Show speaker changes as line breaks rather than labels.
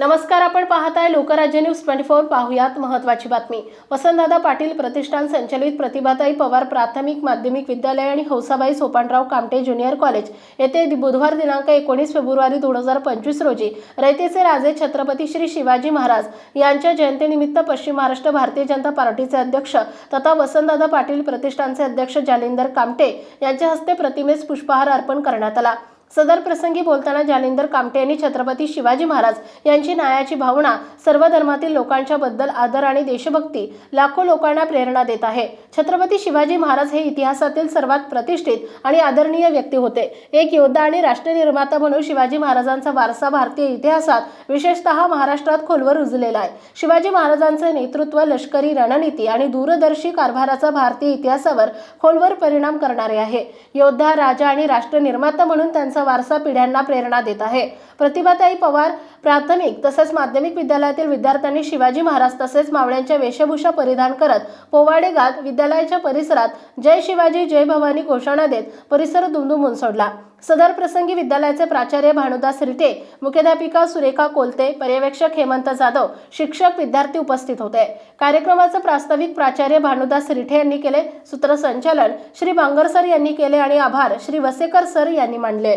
नमस्कार आपण पाहत आहे लोकराज्य न्यूज ट्वेंटी फोर. पाहुयात महत्वाची बातमी. वसंतदादा पाटील प्रतिष्ठान संचलित प्रतिभाताई पवार प्राथमिक माध्यमिक विद्यालय आणि हौसाबाई सोपानराव कामटे ज्युनियर कॉलेज येथे बुधवार दिनांक एकोणीस फेब्रुवारी दोन हजार पंचवीस रोजी रयतेचे राजे छत्रपती श्री शिवाजी महाराज यांच्या जयंतीनिमित्त पश्चिम महाराष्ट्र भारतीय जनता पार्टीचे अध्यक्ष तथा वसंतदादा पाटील प्रतिष्ठानचे अध्यक्ष जालिंदर कामटे यांच्या हस्ते प्रतिमेस पुष्पहार अर्पण करण्यात आला. सदर प्रसंगी बोलताना जालिंदर कामटे यांनी छत्रपती शिवाजी महाराज यांची न्यायाची भावना सर्व धर्मातील लोकांच्या बद्दल आदर आणि देशभक्ती लाखो लोकांना प्रेरणा देत आहे. छत्रपती शिवाजी महाराज हे इतिहासातील सर्वात प्रतिष्ठित आणि आदरणीय व्यक्ती होते. एक योद्धा आणि राष्ट्रनिर्माता म्हणून शिवाजी महाराजांचा वारसा भारतीय इतिहासात विशेषतः महाराष्ट्रात खोलवर रुजलेला आहे. शिवाजी महाराजांचे नेतृत्व लष्करी रणनीती आणि दूरदर्शी कारभाराचा भारतीय इतिहासावर खोलवर परिणाम करणारे आहे. योद्धा राजा आणि राष्ट्रनिर्माता म्हणून त्यांचा वारसा पिढ्यांना प्रेरणा देत आहे. प्रतिभाताई पवार प्राथमिक तसेच माध्यमिक विद्यालयातील विद्यार्थ्यांनी शिवाजी महाराज तसेच मावळ्यांच्या वेशभूषा परिधान करत पोवाडे गात विद्यालयाच्या परिसरात जय शिवाजी जय भवानी घोषणा देत परिसर दुमदुमून सोडला. सदर प्रसंगी विद्यालयाचे प्राचार्य भानुदास रिटे मुख्याध्यापिका सुरेखा कोलते पर्यवेक्षक हेमंत जाधव शिक्षक विद्यार्थी उपस्थित होते. कार्यक्रमाचं प्रास्ताविक प्राचार्य भानुदास रिठे यांनी केले. सूत्रसंचालन श्री बांगर सर यांनी केले आणि आभार श्री वसेकर सर यांनी मानले